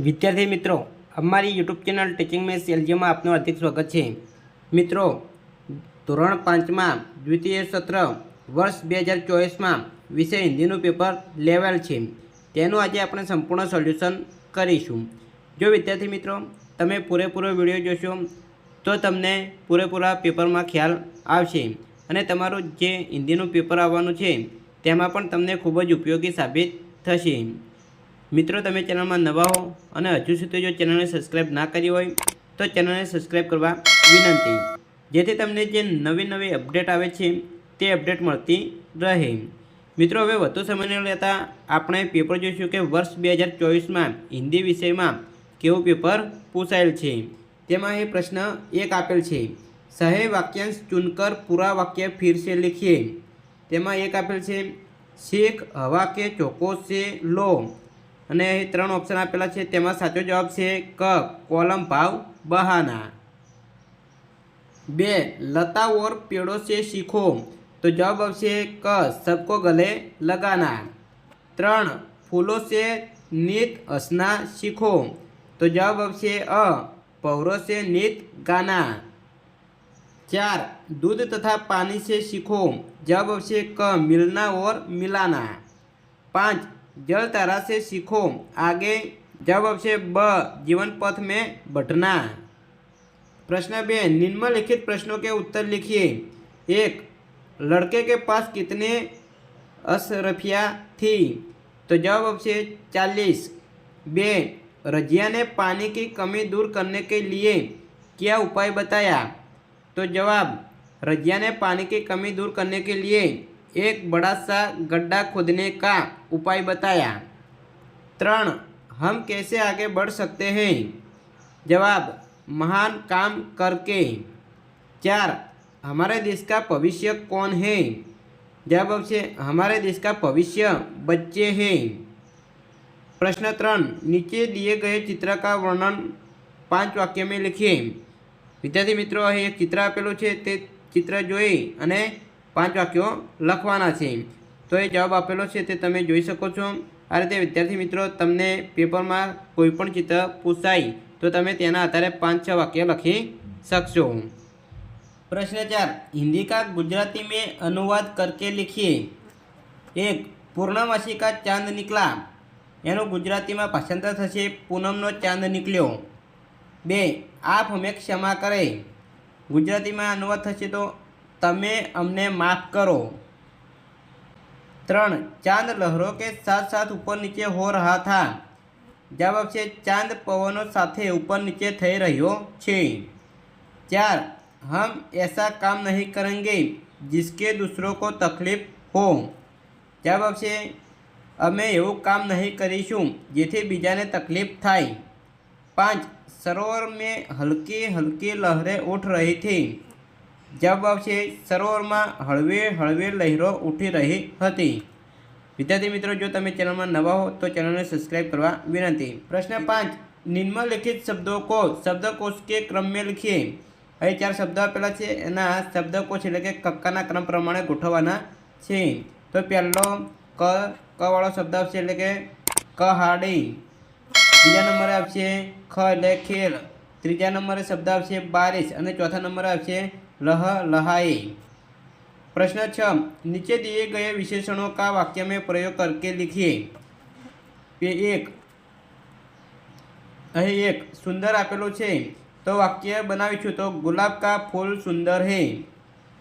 વિદ્યાર્થી મિત્રો, અમારી યુટ્યુબ ચેનલ ટીચિંગ મેસ એલજીમાં આપનું હાર્દિક સ્વાગત છે. મિત્રો, ધોરણ પાંચમાં દ્વિતીય સત્ર વર્ષ બે હજાર ચોવીસમાં વિષય હિન્દીનું પેપર લેવાયેલ છે. તેનું આજે આપણે સંપૂર્ણ સોલ્યુશન કરીશું. જો વિદ્યાર્થી મિત્રો, તમે પૂરેપૂરો વીડિયો જોશો, તો તમને પૂરેપૂરા પેપરમાં ખ્યાલ આવશે અને તમારું જે હિન્દીનું પેપર આવવાનું છે, તેમાં પણ તમને ખૂબ જ ઉપયોગી સાબિત થશે. મિત્રો, તમે ચેનલમાં નવા હો અને હજુ સુધી જો ચેનલને સબસ્ક્રાઈબ ના કરી હોય, તો ચેનલને સબસ્ક્રાઈબ કરવા વિનંતી. જેથી તમને જે નવી નવી અપડેટ આવે છે, તે અપડેટ મળતી રહે. મિત્રો, હવે વધુ સમયને લેતા આપણે પેપર જોઈશું કે વર્ષ બે હજાર ચોવીસમાં હિન્દી વિષયમાં કેવું પેપર પૂછાયેલ છે. તેમાં એ પ્રશ્ન એક આપેલ છે. સહે વાક્યાંશ ચૂનકર પૂરા વાક્ય ફિરશે લખીએ? તેમાં એક આપેલ છે, શેખ હવા કે ચોકો છે લો? અને ત્રણ ઓપ્શન આપેલા છે. તેમાં સાચો જવાબ છે ક, કોલમ ભાવ, બહાના. બે, લતા ઓર પેડો છે શીખો. તો જવાબ આવશે ક, સબકો ગલે લગાના. ત્રણ, ફૂલો છે નિત હસના શીખો. તો જવાબ આવશે અ, પૌરો છે નિત ગાના. ચાર, દૂધ તથા પાણી છે શીખો. જવાબ આવશે ક, મિલના ઓર મિલાના. પાંચ जल तारा से सीखो। आगे जवाब आवश्य ब जीवन पथ में बटना प्रश्न बे निम्नलिखित प्रश्नों के उत्तर लिखिए। एक, लड़के के पास कितने असरफिया थी? तो जवाब आवश्य चालीस। बे, रजिया ने पानी की कमी दूर करने के लिए क्या उपाय बताया? तो जवाब, रजिया ने पानी की कमी दूर करने के लिए एक बड़ा सा गड्ढा खोदने का उपाय बताया त्रण हम कैसे आगे बढ़ सकते हैं जवाब महान काम करके चार हमारे देश का भविष्य कौन है जवाब से हमारे देश का भविष्य बच्चे हैं प्रश्न ત્રણ નીચે दिए गए चित्र का वर्णन પાંચ વાક્ય में लिखिए વિદ્યાર્થી મિત્રો અહીં એક ચિત્ર આપેલું છે તે ચિત્ર જોઈ અને પાંચ વાક્યો લખવાના છે. તો એ જવાબ આપેલો છે તે તમે જોઈ શકો છો. આ રીતે વિદ્યાર્થી મિત્રો, તમને પેપરમાં કોઈપણ ચિત્ર પૂછાય, તો તમે તેના આધારે પાંચ છ વાક્ય લખી શકશો. પ્રશ્ન ચાર. હિન્દી કા ગુજરાતી મેં અનુવાદ કરકે લીખીએ. એક. પૂર્ણમાસી કા ચાંદ નીકળા એનું ગુજરાતીમાં ભાષાંતર થશે. પૂનમનો ચાંદ નીકળ્યો. બે. આપ હમે ક્ષમા કરે. ગુજરાતીમાં અનુવાદ થશે તો તમે અમને માફ કરો. ત્રણ, ચાંદ લહેરો કે સાથ સાથ ઉપર નીચે હો રહા થા. જવાબ છે, ચાંદ પવનો સાથે ઉપર નીચે થઈ રહ્યો છે. ચાર, હમ એસા કામ નહીં કરેંગે જિસકે દૂસરો કો તકલીફ હો. જવાબ છે, અમે એવું કામ નહીં કરીશું જેથી બીજાને તકલીફ થાય. પાંચ, સરોવર મેં હલકી હલકી લહેરેं ઉઠ રહી थी જવાબ આવશે, સરોવરમાં હળવે હળવે લહેરો ઉઠી રહી હતી. વિદ્યાર્થી મિત્રો, જો તમે ચેનલમાં નવા હો, તો ચેનલને સબસ્ક્રાઇબ કરવા વિનંતી. પ્રશ્ન પાંચ, નિમ્નલિખિત શબ્દકોશ શબ્દકોશ કે ક્રમ લખીએ? અહીં ચાર શબ્દો આપેલા છે, એના શબ્દકોશ એટલે કે કક્કાના ક્રમ પ્રમાણે ગોઠવવાના છે. તો પહેલો ક કવાળો શબ્દ આવશે એટલે કે કહાડી. બીજા નંબરે આવશે, ખ એટલે ખેલ. ત્રીજા નંબરે શબ્દ આવશે, બારીશ. અને ચોથા નંબરે આવશે લહ લહાઈ प्रश्न छ नीचे दिए गए विशेषणों का वाक्य में प्रयोग करके लिखिए पे એક અહીં એક સુંદર આપેલું છે તો વાક્ય બનાવીશું તો ગુલાબ કા ફૂલ સુંદર હે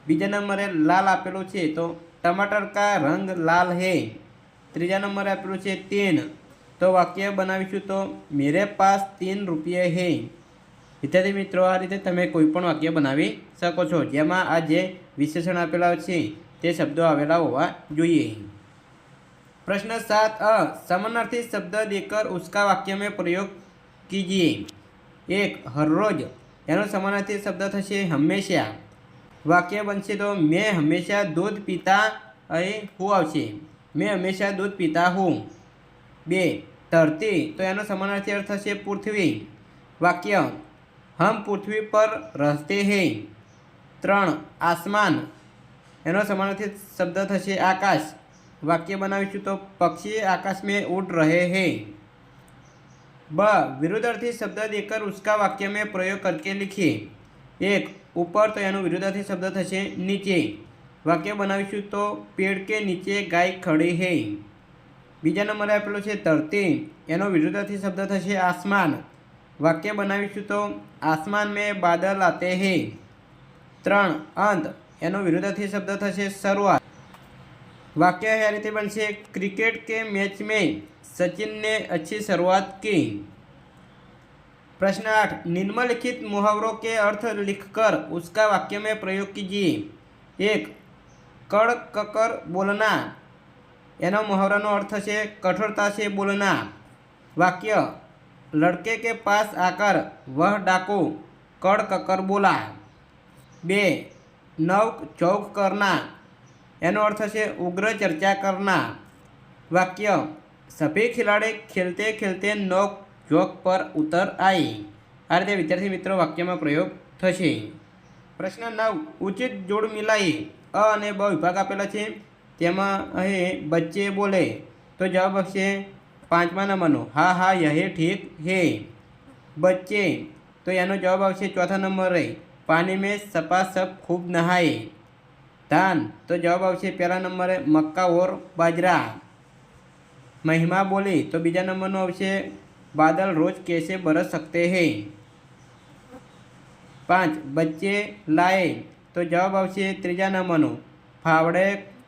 બીજા નંબરે લાલ આપેલું છે તો ટમાટર કા રંગ લાલ હે ત્રીજા નંબરે આપેલું છે તીન તો વાક્ય બનાવીશું તો મેરે પાસ તીન રૂપિયા હે વિદ્યાર્થી મિત્રો, આ રીતે તમે કોઈપણ વાક્ય બનાવી શકો છો, જેમાં આ જે વિશેષણ આપેલા છે, તે શબ્દો આવેલા હોવા જોઈએ. પ્રશ્ન સાત અ સમાનાર્થી શબ્દ દેકર ઉસકા વાક્ય મેં પ્રયોગ કીજીએ. એક, હરરોજ. એનો સમાનાર્થી શબ્દ થશે હંમેશા. વાક્ય બનશે તો મેં હંમેશા દૂધ પીતા એ હું આવશે. મેં હંમેશા દૂધ પીતા હું. બે, ધરતી. તો એનો સમાનાર્થી અર્થ થશે પૃથ્વી. વાક્ય હમ પૃથ્વી પર રહેતે હૈ ત્રણ આસમાન એનો સમાનાર્થી શબ્દ થશે આકાશ વાક્ય બનાવીશું તો પક્ષી આકાશ में उड़ रहे हैं ब विरुद्धार्थी शब्द देकर उसका वाक्य में प्रयोग करके लिखिए એક ઉપર તો એનો વિરુદ્ધાર્થી શબ્દ થશે નીચે વાક્ય બનાવીશું તો પેડ કે નીચે ગાય ખડી હે બીજા નંબરે આપેલો છે ધરતી એનો વિરુદ્ધાર્થી શબ્દ થશે આસમાન વાક્ય બનાવીશું તો આસમાન મેં બાદલ આતે હે ત્રણ અંત એનો વિરુદ્ધાર્થી શબ્દ થશે શરૂઆત वाक्य है रीति बनसे क्रिकेट के मैच में सचिन ने अच्छी शुरुआत की प्रश्न आठ निम्नलिखित मुहावरों के अर्थ लिखकर उसका वाक्य में प्रयोग कीजिए एक कड़ ककर बोलना એનો મુહાવરાનો અર્થ છે કઠોરતા से बोलना वाक्य લડકે કે પાસ આકર વહ ડાકુ કડ કકર બોલા. બે નવ ચોક કરના. એનો અર્થ છે ઉગ્ર ચર્ચા કરના. વાક્ય, સભી ખેલાડી ખેલતે ખેલતે નોક જોક પર ઉતર આવી આ રીતે વિદ્યાર્થી મિત્રો વાક્યમાં પ્રયોગ થશે. પ્રશ્ન નવ, ઉચિત જોડ મિલાઈ. અ અને બ વિભાગ આપેલા છે. તેમાં અહીં બચ્ચે બોલે. તો જવાબ આવશે પાંચમા નંબરનું. હા હા, યહે, ઠીક, હે. બચ્ચે, તો એનો જવાબ આવશે ચોથા નંબર. રહે પાણી મેં સપાસપ ખૂબ નહાએ ધાન, તો જવાબ આવશે પહેલા નંબરે મક્કા ઓર બાજરા. મહિમા બોલી, તો બીજા નંબરનો આવશે બાદલ રોજ કેસે બરસ સકતે હે. પાંચ, બચ્ચે લાએ તો જવાબ આવશે ત્રીજા નંબરનો. ફાવડે,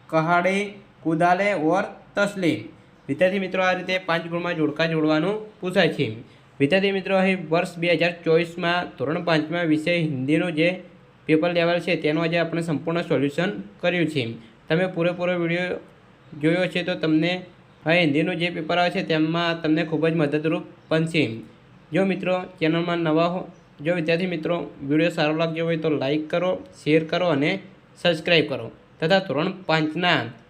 કહાડે, કુદાલે ઓર તસલીમ વિદ્યાર્થી મિત્રો, આ રીતે પાંચ ગુણમાં જોડકા જોડવાનું પૂછાય છે. વિદ્યાર્થી મિત્રો, અહીં વર્ષ બે હજાર ચોવીસમાં ધોરણ પાંચમાં વિષય હિન્દીનો જે પેપર લેવલ છે, તેનું આજે આપણે સંપૂર્ણ સોલ્યુશન કર્યું છે. તમે પૂરેપૂરો વીડિયો જોયો છે, તો તમને હવે હિન્દીનું જે પેપર આવે છે, તેમાં તમને ખૂબ જ મદદરૂપ બનશે. જો મિત્રો, ચેનલમાં નવા હો, જો વિદ્યાર્થી મિત્રો, વીડિયો સારો લાગ્યો હોય તો લાઇક કરો, શેર કરો અને સબસ્ક્રાઈબ કરો. તથા ધોરણ પાંચના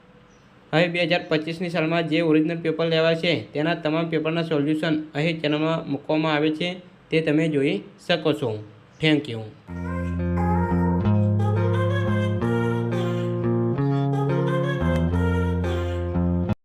હવે બે હજાર પચીસની સાલમાં જે ઓરિજિનલ પેપર લેવા છે, તેના તમામ પેપરના સોલ્યુશન અહીં ચેનલમાં મૂકવામાં આવે છે, તે તમે જોઈ શકો છો. Thank you